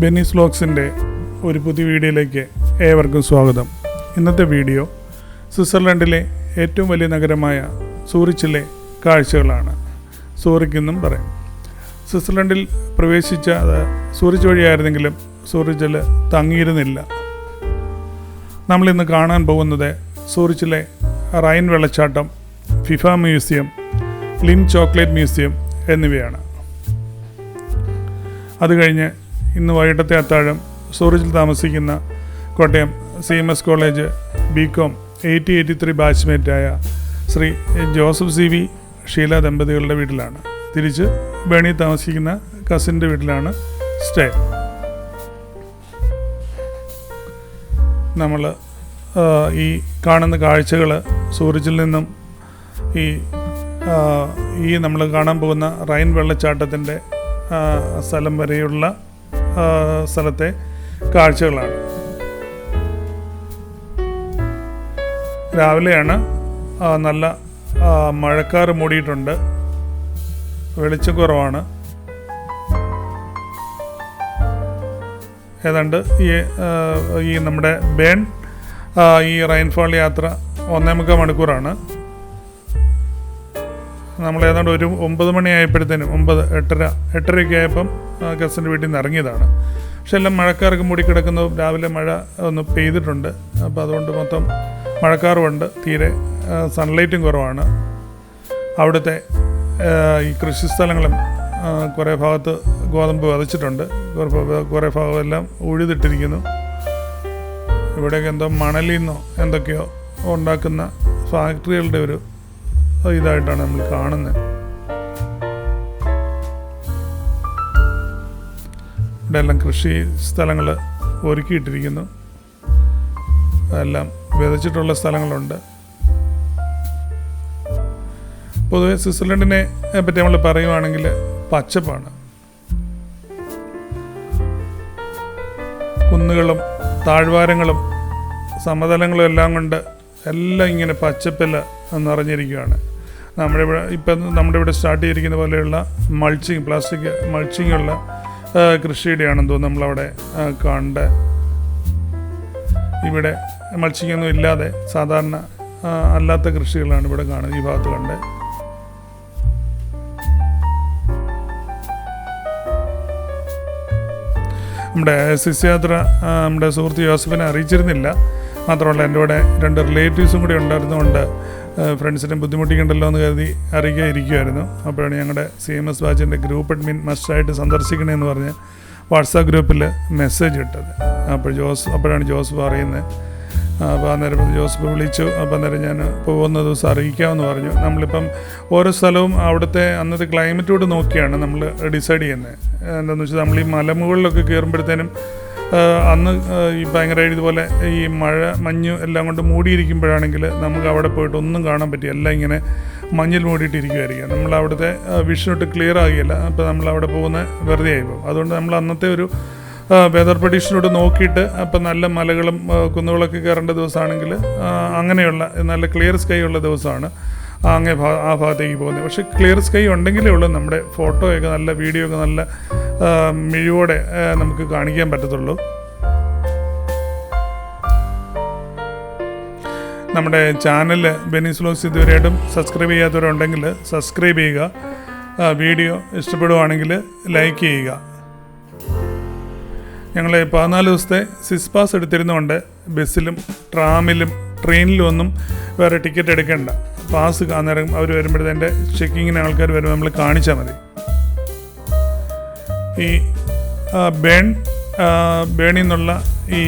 ബെന്നീസ് വ്ലോഗ്സിന്റെ ഒരു പുതിയ വീഡിയോയിലേക്ക് ഏവർക്കും സ്വാഗതം. ഇന്നത്തെ വീഡിയോ സ്വിറ്റ്സർലൻഡിലെ ഏറ്റവും വലിയ നഗരമായ സൂറിച്ചിലെ കാഴ്ചകളാണ്. സൂറിക്കെന്നും പറയും. സ്വിറ്റ്സർലൻഡിൽ പ്രവേശിച്ച അത് സൂറിച്ച് വഴിയായിരുന്നെങ്കിലും സൂറിച്ചിൽ തങ്ങിയിരുന്നില്ല. നമ്മളിന്ന് കാണാൻ പോകുന്നത് സൂറിച്ചിലെ റൈൻ വെള്ളച്ചാട്ടം FIFA museum Lindt chocolate museum എന്നിവയാണ്. അത് കഴിഞ്ഞ് ഇന്ന് വൈകിട്ടത്തെ അത്താഴം സൂറിച്ചിൽ താമസിക്കുന്ന Kottayam C M S college B com eighty eighty three ബാച്ച്മേറ്റായ Shri Joseph C V Sheela ദമ്പതികളുടെ വീട്ടിലാണ്. തിരിച്ച് ബേണി താമസിക്കുന്ന കസിന്റെ വീട്ടിലാണ് സ്റ്റേ. നമ്മൾ ഈ കാണുന്ന കാഴ്ചകൾ സൂറിച്ചിൽ നിന്നും ഈ ഈ നമ്മൾ കാണാൻ പോകുന്ന റൈൻ വെള്ളച്ചാട്ടത്തിന്റെ സ്ഥലം വരെയുള്ള സ്ഥലത്തെ കാഴ്ചകളാണ്. രാവിലെയാണ് നല്ല മഴക്കാർ മൂടിയിട്ടുണ്ട്. വെളിച്ചം കുറവാണ് ഏതാണ്ട് ഈ ഈ നമ്മുടെ ബേൺ ഈ റെയിൻഫോൾ യാത്ര ഒന്നേ മുക്കാൽ മണിക്കൂറാണ്. നമ്മൾ ഏതാണ്ട് ഒരു ഒമ്പത് മണിയായപ്പോഴത്തേനും ഒമ്പത് എട്ടര എട്ടരയൊക്കെ ആയപ്പം കസിന്റെ വീട്ടിൽ നിന്ന് ഇറങ്ങിയതാണ്. പക്ഷെ എല്ലാം മഴക്കാർക്ക് മൂടിക്കിടക്കുന്നു. രാവിലെ മഴ ഒന്ന് പെയ്തിട്ടുണ്ട്. അപ്പോൾ അതുകൊണ്ട് മൊത്തം മഴക്കാറുമുണ്ട്. തീരെ സൺലൈറ്റും കുറവാണ്. അവിടുത്തെ ഈ കൃഷി സ്ഥലങ്ങളും കുറേ ഭാഗത്ത് ഗോതമ്പ് വിതച്ചിട്ടുണ്ട് കുറേ ഭാഗം ഭാഗമെല്ലാം ഉഴുതിട്ടിരിക്കുന്നു. ഇവിടെയൊക്കെ എന്തോ മണലിൽ നിന്നോ എന്തൊക്കെയോ ഉണ്ടാക്കുന്ന ഫാക്ടറികളുടെ ഒരു ഇതായിട്ടാണ് നമ്മൾ കാണുന്നത്. ഇവിടെ എല്ലാം കൃഷി സ്ഥലങ്ങൾ ഒരുക്കിയിട്ടിരിക്കുന്നു. എല്ലാം വിതച്ചിട്ടുള്ള സ്ഥലങ്ങളുണ്ട്. പൊതുവെ സ്വിറ്റ്സർലൻഡിനെ പറ്റി നമ്മൾ പറയുവാണെങ്കിൽ പച്ചപ്പാണ്. കുന്നുകളും താഴ്വാരങ്ങളും സമതലങ്ങളും എല്ലാം കൊണ്ട് എല്ലാം ഇങ്ങനെ പച്ചപ്പിൽ നിറഞ്ഞിരിക്കുകയാണ്. നമ്മുടെ ഇവിടെ ഇപ്പം നമ്മുടെ ഇവിടെ സ്റ്റാർട്ട് ചെയ്തിരിക്കുന്ന പോലെയുള്ള മൾച്ചിങ് പ്ലാസ്റ്റിക് മൾച്ചിങ് ഉള്ള ആ, കൃഷിയുടെയാണെന്ന് തോന്നുന്നു നമ്മളവിടെ കണ്ട. ഇവിടെ മൾച്ചിങ് ഇല്ലാതെ സാധാരണ അല്ലാത്ത കൃഷികളാണ് ഇവിടെ കാണുന്നത് ഈ ഭാഗത്ത് കണ്ടത് നമ്മുടെ സിസ് നമ്മുടെ സുഹൃത്ത് ജോസഫിനെ അറിയിച്ചിരുന്നില്ല. മാത്രമല്ല എന്റെ കൂടെ രണ്ട് റിലേറ്റീവ്സും കൂടി ഉണ്ടായിരുന്നുകൊണ്ട് ഫ്രണ്ട്സിനെ ബുദ്ധിമുട്ടിക്കണ്ടല്ലോ എന്ന് കരുതി അറിയിക്കാൻ ഇരിക്കുമായിരുന്നു അപ്പോഴാണ് ഞങ്ങളുടെ സി എം എസ് ബാച്ചിന്റെ ഗ്രൂപ്പ് അഡ്മിൻ മസ്റ്റായിട്ട് സന്ദർശിക്കണമെന്ന് പറഞ്ഞ് വാട്സാപ്പ് ഗ്രൂപ്പിൽ മെസ്സേജ് ഇട്ടത്. അപ്പോൾ ജോസ് അപ്പോഴാണ് ജോസ് പറയുന്നത് അപ്പോൾ അന്നേരം ജോസഫ് വിളിച്ചു. അപ്പോൾ അന്നേരം ഞാൻ പോകുന്ന ദിവസം അറിയിക്കാമെന്ന് പറഞ്ഞു. നമ്മളിപ്പം ഓരോ സ്ഥലവും അവിടുത്തെ അന്നത്തെ ക്ലൈമറ്റോട് നോക്കിയാണ് നമ്മൾ ഡിസൈഡ് ചെയ്യുന്നത് എന്താണെന്ന് വെച്ചാൽ നമ്മൾ ഈ മലമുകളിലൊക്കെ കയറുമ്പോഴത്തേനും അന്ന് ഈ ഭയങ്കര ഇതുപോലെ ഈ മഴ മഞ്ഞ് എല്ലാം കൊണ്ട് മൂടിയിരിക്കുമ്പോഴാണെങ്കിൽ നമുക്ക് അവിടെ പോയിട്ട് ഒന്നും കാണാൻ പറ്റില്ല. എല്ലാം ഇങ്ങനെ മഞ്ഞിൽ മൂടിയിട്ടിരിക്കുമായിരിക്കും നമ്മൾ അവിടുത്തെ വിഷൻ ഒട്ട് ക്ലിയർ ആകുകയില്ല അപ്പോൾ നമ്മൾ അവിടെ പോകുന്ന വെറുതെ ആയിപ്പോൾ അതുകൊണ്ട് നമ്മൾ അന്നത്തെ ഒരു വെതർ പ്രഡീഷനോട് നോക്കിയിട്ട് അപ്പം നല്ല മലകളും കുന്നുകളൊക്കെ കയറേണ്ട ദിവസമാണെങ്കിൽ അങ്ങനെയുള്ള നല്ല ക്ലിയർ സ്കൈ ഉള്ള ദിവസമാണ് അങ്ങേ ആ ഭാഗത്തേക്ക് പോകുന്നത്. പക്ഷേ ക്ലിയർ സ്കൈ ഉണ്ടെങ്കിലേ ഉള്ളൂ നമ്മുടെ ഫോട്ടോയൊക്കെ നല്ല വീഡിയോ ഒക്കെ നല്ല മിഴിവോടെ നമുക്ക് കാണിക്കാൻ പറ്റത്തുള്ളൂ. നമ്മുടെ ചാനൽ ബെനീസ് വ്ലോഗ്സ് ഇതുവരെയായിട്ടും സബ്സ്ക്രൈബ് ചെയ്യാത്തവരുണ്ടെങ്കിൽ സബ്സ്ക്രൈബ് ചെയ്യുക. വീഡിയോ ഇഷ്ടപ്പെടുവാണെങ്കിൽ ലൈക്ക് ചെയ്യുക. ഞങ്ങൾ പതിനാല് ദിവസത്തെ സിസ് പാസ് എടുത്തിരുന്നുകൊണ്ട് ബസ്സിലും ട്രാമിലും ട്രെയിനിലും ഒന്നും വേറെ ടിക്കറ്റ് എടുക്കേണ്ട. പാസ് അന്നേരം അവർ വരുമ്പോഴത്തേന്റെ ചെക്കിങ്ങിന് ആൾക്കാർ വരുമ്പോൾ നമ്മൾ കാണിച്ചാൽ മതി. ഈ ബേൺ ബേണിൽ നിന്നുള്ള ഈ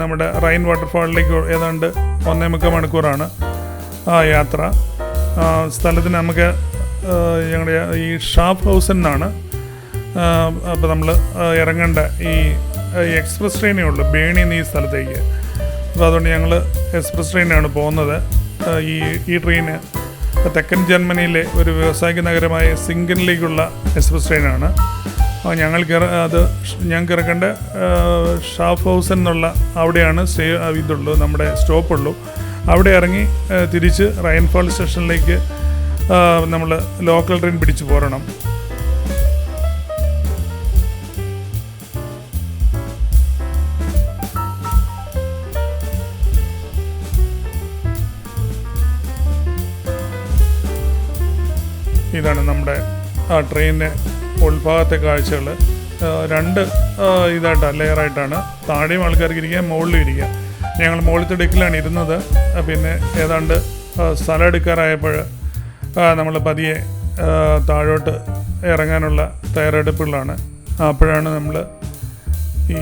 നമ്മുടെ റൈൻ വാട്ടർഫാളിലേക്ക് ഏതാണ്ട് ഒന്നേ മുക്കാൽ മണിക്കൂറാണ് ആ യാത്ര. സ്ഥലത്തിന് നമുക്ക് ഞങ്ങളുടെ ഈ ഷാഫ് ഹൗസിൽ നിന്നാണ് അപ്പോൾ നമ്മൾ ഇറങ്ങേണ്ട ഈ എക്സ്പ്രസ് ട്രെയിനേ ഉള്ളൂ ബേണിയിൽ നിന്ന് ഈ സ്ഥലത്തേക്ക്. അപ്പോൾ അതുകൊണ്ട് ഞങ്ങൾ എക്സ്പ്രസ് ട്രെയിനാണ് പോകുന്നത്. ഈ ഈ ട്രെയിന് തെക്കൻ ജർമ്മനിയിലെ ഒരു വ്യാവസായിക നഗരമായ സിംഗനിലേക്കുള്ള എക്സ്പ്രസ് ട്രെയിനാണ്. ആ ഞങ്ങൾക്ക് അത് ഞങ്ങൾക്ക് ഇറക്കേണ്ട ഷാഫ് ഹൗസ് എന്നുള്ള അവിടെയാണ് സ്റ്റേ ഇതുള്ളൂ നമ്മുടെ സ്റ്റോപ്പുള്ളൂ. അവിടെ ഇറങ്ങി തിരിച്ച് റൈൻഫോൾ സ്റ്റേഷനിലേക്ക് നമ്മൾ ലോക്കൽ ട്രെയിൻ പിടിച്ചു പോരണം. ഇതാണ് നമ്മുടെ ആ ട്രെയിനിനെ ഉൾഭാഗത്തെ കാഴ്ചകൾ രണ്ട് ഇതായിട്ടാണ് ലെയറായിട്ടാണ് താഴെയും ആൾക്കാർക്ക് ഇരിക്കാം മുകളിലും ഇരിക്കാം ഞങ്ങൾ മുകളിലത്തെ ഡെക്കിലാണ് ഇരുന്നത്. പിന്നെ ഏതാണ്ട് സ്ഥലം എടുക്കാറായപ്പോൾ നമ്മൾ പതിയെ താഴോട്ട് ഇറങ്ങാനുള്ള തയ്യാറെടുപ്പുകളാണ്. അപ്പോഴാണ് നമ്മൾ ഈ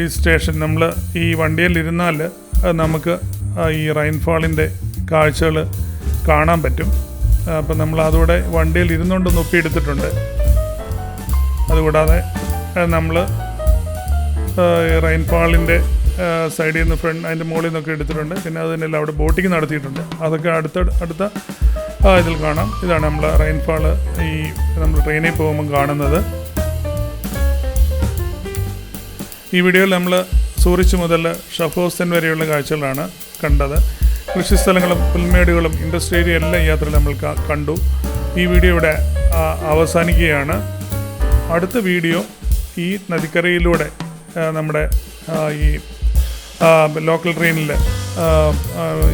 ഈ സ്റ്റേഷൻ നമ്മൾ ഈ വണ്ടിയിൽ ഇരുന്നാൽ നമുക്ക് ഈ റെയിൻഫാളിന്റെ കാഴ്ചകൾ കാണാൻ പറ്റും. അപ്പം നമ്മൾ അതോടെ വണ്ടിയിൽ ഇരുന്നുകൊണ്ട് നൊപ്പിയെടുത്തിട്ടുണ്ട് അതുകൂടാതെ നമ്മൾ റെയിൻഫാളിന്റെ സൈഡിൽ നിന്ന് ഫ്രണ്ട് അതിന്റെ മുകളിൽ നിന്നൊക്കെ എടുത്തിട്ടുണ്ട്. പിന്നെ അത് തന്നെയല്ല അവിടെ ബോട്ടിങ് നടത്തിയിട്ടുണ്ട്. അതൊക്കെ അടുത്ത അടുത്ത ഇതിൽ കാണാം. ഇതാണ് നമ്മൾ റെയിൻഫാൾ ഈ നമ്മൾ ട്രെയിനിൽ പോകുമ്പോൾ കാണുന്നത്. ഈ വീഡിയോയിൽ നമ്മൾ സൂറിച്ച് മുതൽ ഷഫോസ്തൻ വരെയുള്ള കാഴ്ചകളാണ് കണ്ടത്. കൃഷിസ്ഥലങ്ങളും പുൽമേടുകളും ഇൻഡസ്ട്രി ഏരിയ എല്ലാം യാത്ര നമ്മൾ കണ്ടു. ഈ വീഡിയോ ഇവിടെ അവസാനിക്കുകയാണ്. അടുത്ത വീഡിയോ ഈ നദിക്കരയിലൂടെ നമ്മുടെ ഈ ലോക്കൽ ട്രെയിനിൽ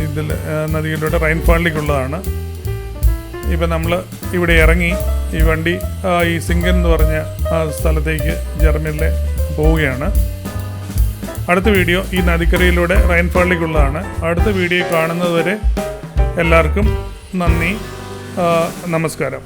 ഇതിൽ നദിയിലൂടെ റൈൻഫാളിലേക്കുള്ളതാണ്. ഇപ്പം നമ്മൾ ഇവിടെ ഇറങ്ങി ഈ വണ്ടി ഈ സിംഗൻ എന്ന് പറഞ്ഞ സ്ഥലത്തേക്ക് ജർമ്മനിലെ പോവുകയാണ്. അടുത്ത വീഡിയോ ഈ നദിക്കരയിലൂടെ റൈൻഫാളിലേക്കുള്ളതാണ്. അടുത്ത വീഡിയോ കാണുന്നതുവരെ എല്ലാവർക്കും നന്ദി നമസ്കാരം.